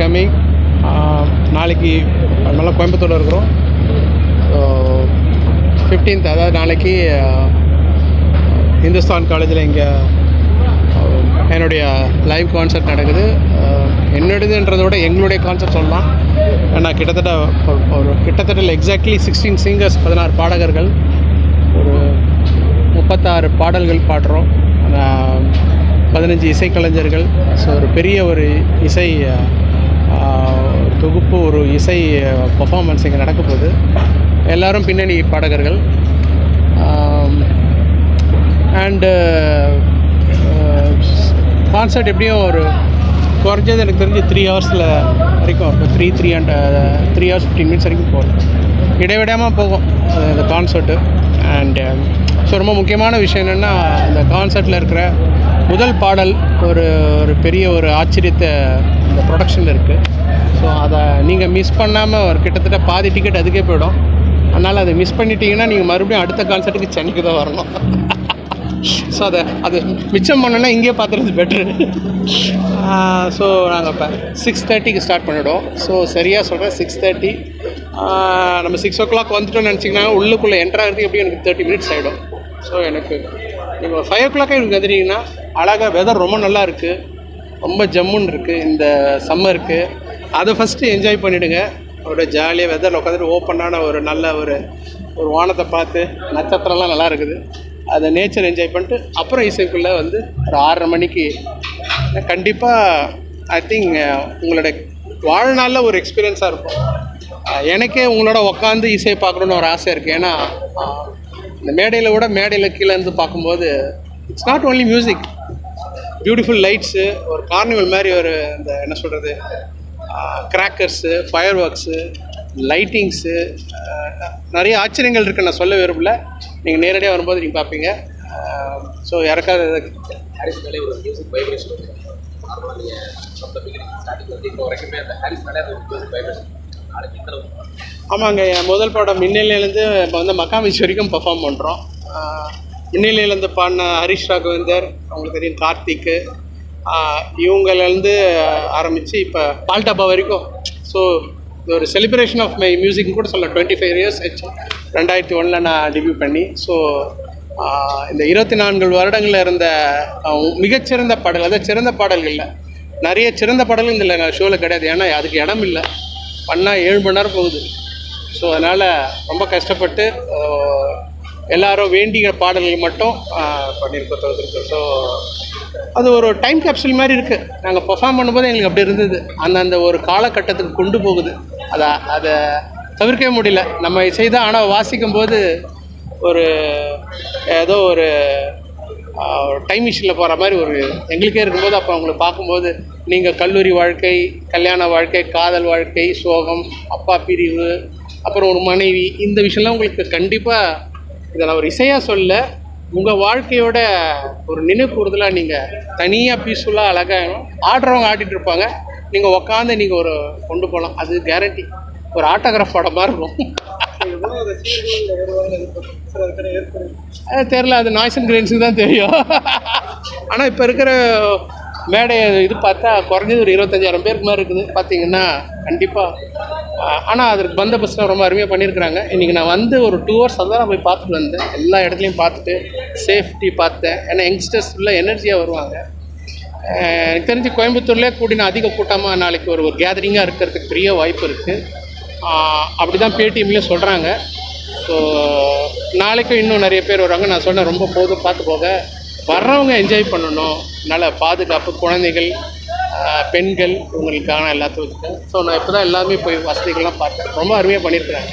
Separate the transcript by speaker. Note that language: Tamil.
Speaker 1: கம்மிங் நாளைக்கு நல்லா கோயம்புத்தூரில் இருக்கிறோம். ஃபிஃப்டீன்த் அதாவது நாளைக்கு இந்துஸ்தான் காலேஜில் இங்கே என்னுடைய லைவ் கான்சர்ட் நடக்குது. ஆஹ், என்னுடையதுன்றதை விட எங்களுடைய கான்சர்ட் சொல்லலாம். ஏன்னா கிட்டத்தட்ட ஒரு- கிட்டத்தட்ட எக்ஸாக்ட்லி சிக்ஸ்டீன் சிங்கர்ஸ் பதினாறு பாடகர்கள் ஒரு முப்பத்தாறு பாடல்கள் பாடுறோம். பதினஞ்சு இசைக்கலைஞர்கள். ஸோ ஒரு பெரிய ஒரு இசை ஒரு இசை பர்ஃபாமன்ஸ் இங்கே நடக்க போகுது. எல்லோரும் பின்னணி பாடகர்கள். அண்டு கான்சர்ட் எப்படியும் ஒரு குறைஞ்சது எனக்கு தெரிஞ்சு த்ரீ ஹவர்ஸில் வரைக்கும் இப்போ three three and three hours fifteen minutes வரைக்கும் போகும். இடைவிடாமல் போகும் அந்த இந்த கான்சர்ட்டு அண்டு ஸோ um, ரொம்ப முக்கியமான விஷயம் என்னென்னா அந்த கான்சர்ட்டில் இருக்கிற முதல் பாடல் ஒரு ஒரு பெரிய ஒரு ஆச்சரியத்தை இந்த ப்ரொடக்ஷனில் இருக்குது ஸோ அதை நீங்கள் மிஸ் பண்ணாமல் ஒரு கிட்டத்தட்ட பாதி டிக்கெட் அதுக்கே போயிடும். அதனால் அதை மிஸ் பண்ணிட்டீங்கன்னா நீங்கள் மறுபடியும் அடுத்த கான்சர்ட்டுக்கு சென்னைக்கு தான் வரணும். ஸோ அதை அது மிச்சம் பண்ணோன்னா இங்கே பார்த்துறது பெட்ரு ஸோ நாங்கள் இப்போ சிக்ஸ் தேர்ட்டிக்கு ஸ்டார்ட் பண்ணிவிடுவோம் ஸோ சரியாக சொல்கிறேன் சிக்ஸ் தேர்ட்டி நம்ம சிக்ஸ் ஓ கிளாக் வந்துட்டோம்னு நினச்சிங்கன்னா உள்ளுக்குள்ளே என்ட்ராகிறதுக்கு எப்படியும் எனக்கு தேர்ட்டி மினிட்ஸ் ஆகிடும் ஸோ எனக்கு நீங்கள் ஃபைவ் ஓ கிளாக்கே எனக்கு வந்துட்டீங்கன்னா அழகாக வெதர் ரொம்ப நல்லா இருக்குது ரொம்ப ஜம்முன்னு இருக்குது இந்த சம்மருக்கு அதை ஃபஸ்ட்டு என்ஜாய் பண்ணிவிடுங்க ஒரு ஜாலியாக வெதரில் உட்காந்துட்டு ஓப்பனான ஒரு நல்ல ஒரு ஒரு வானத்தை பார்த்து நட்சத்திரம்லாம் நல்லா இருக்குது. அதை நேச்சர் என்ஜாய் பண்ணிட்டு அப்புறம் இசைக்குள்ளே வந்து ஒரு ஆறரை மணிக்கு கண்டிப்பாக ஐ திங்க் உங்களோட வாழ்நாளில் ஒரு எக்ஸ்பீரியன்ஸாக இருக்கும். எனக்கே உங்களோட உட்காந்து இசையை பார்க்கணுன்னு ஒரு ஆசை இருக்குது ஏன்னா இந்த மேடையில் விட மேடையில் கீழே இருந்து பார்க்கும்போது it's not only music beautiful lights ஒரு கார்னிவல் மாதிரி ஒரு இந்த என்ன சொல்கிறது கிராக்கர்ஸு ஃபயர் ஒர்க்ஸு லைட்டிங்ஸு நிறைய ஆச்சரியங்கள் இருக்குது நான் சொல்ல விரும்பல. நீங்கள் நேரடியாக வரும்போது நீங்கள் பார்ப்பீங்க ஸோ யாருக்காவது
Speaker 2: ஹாரிஸ் மேலே ஒரு மியூசிக் வைப்ரேஷன் நார்மலாக நீங்கள் சொந்த ஸ்டார்டிங் வந்து இப்போ வரைக்குமே அந்த ஹாரிஸ் மேலே ஒரு மியூசிக் வைப்ரேஷன்
Speaker 1: ஆமாங்க என் முதல் படம் மின்னலையிலேருந்து இப்போ வந்து மக்காமிச்சு வரைக்கும் பெர்ஃபார்ம் பண்ணுறோம் மின்னலையிலேருந்து பாடின ஹரிஷ் ராகவேந்தர் அவங்களுக்கு தெரியும் கார்த்திக்கு. இவங்கலேருந்து ஆரம்பித்து இப்போ பால்டாப்பா வரைக்கும். ஸோ இது ஒரு செலிப்ரேஷன் ஆஃப் மை மியூசிக்னு கூட சொல்லலாம். டுவெண்ட்டி ஃபைவ் இயர்ஸ் ஆச்சு. ரெண்டாயிரத்தி ஒன்றில் நான் டெபியூ பண்ணி. ஸோ இந்த இருபத்தி நான்கு வருடங்களில் இருந்த மிகச்சிறந்த பாடல் அதாவது சிறந்த பாடல்களில் நிறைய சிறந்த பாடல்கள் இந்த ஷோவில் கிடையாது. ஏன்னா அதுக்கு இடம் இல்லை. பண்ணால் ஏழு மணி நேரம் போகுது. ஸோ அதனால் ரொம்ப கஷ்டப்பட்டு எல்லாரும் வேண்டிய பாடல்கள் மட்டும் பண்ணியிருக்கோம் தவிர்த்துருக்கு ஸோ அது ஒரு டைம் கேப்சூல் மாதிரி இருக்குது நாங்கள் பர்ஃபார்ம் பண்ணும்போது எங்களுக்கு அப்படி இருந்தது. அந்தந்த ஒரு காலகட்டத்துக்கு கொண்டு போகுது. அதை அதை தவிர்க்கவே முடியல. நம்ம இசைதான் ஆனால் வாசிக்கும் போது ஒரு ஏதோ ஒரு டைம் மிஷினில் போகிற மாதிரி ஒரு எங்களுக்கே இருக்கும்போது அப்போ அவங்கள பார்க்கும்போது நீங்கள் கல்லூரி வாழ்க்கை கல்யாண வாழ்க்கை காதல் வாழ்க்கை சோகம் அப்பா பிரிவு அப்புறம் ஒரு மனைவி இந்த விஷயம்லாம் உங்களுக்கு கண்டிப்பாக இதை நான் ஒரு இசையாக சொல்ல உங்கள் வாழ்க்கையோட ஒரு நினைக்கூறுதலாக நீங்கள் தனியாக பீஸ்ஃபுல்லாக அழகாக ஆடுறவங்க ஆடிட்டு இருப்பாங்க. நீங்கள் உக்காந்து நீங்கள் ஒரு கொண்டு போகலாம் அது கேரண்டி ஒரு ஆட்டோகிராஃப் படம் மாதிரி இருக்கும். அது தெரில அது நாய்ஸ் அண்ட் கிரெயின்ஸுக்கு தான் தெரியும். ஆனால் இப்போ இருக்கிற மேடை இது பார்த்தா குறைஞ்சது ஒரு இருபத்தஞ்சாயிரம் பேருக்கு மாதிரி இருக்குது. பார்த்தீங்கன்னா கண்டிப்பாக ஆனால் அதற்கு பந்தோபஸ்லாம் ரொம்ப அருமையாக பண்ணியிருக்கிறாங்க. இன்றைக்கி நான் வந்து ஒரு டூ ஹவர்ஸ் அதான் நான் போய் பார்த்துட்டு வந்தேன். எல்லா இடத்துலையும் பார்த்துட்டு சேஃப்டி பார்த்தேன். ஏன்னா யங்ஸ்டர்ஸ் ஃபுல்லாக எனர்ஜியாக வருவாங்க. எனக்கு தெரிஞ்சு கோயம்புத்தூர்லேயே கூடின அதிக கூட்டமாக நாளைக்கு ஒரு ஒரு கேதரிங்காக இருக்கிறதுக்கு பெரிய வாய்ப்பு இருக்குது அப்படி தான் பேடிஎம்லேயும் சொல்கிறாங்க ஸோ நாளைக்கும் இன்னும் நிறைய பேர் வருவாங்க. நான் சொன்னேன் ரொம்ப போதும் பார்த்து போக. வர்றவங்க என்ஜாய் பண்ணணும். நல்ல பாதுகாப்பு குழந்தைகள் பெண்கள் இவங்களுக்கான எல்லாத்துக்கும். ஸோ நான் இப்போ தான் எல்லாமே போய் வசதிகள்லாம் பார்த்தேன் ரொம்ப அருமையாக பண்ணியிருக்கிறாங்க.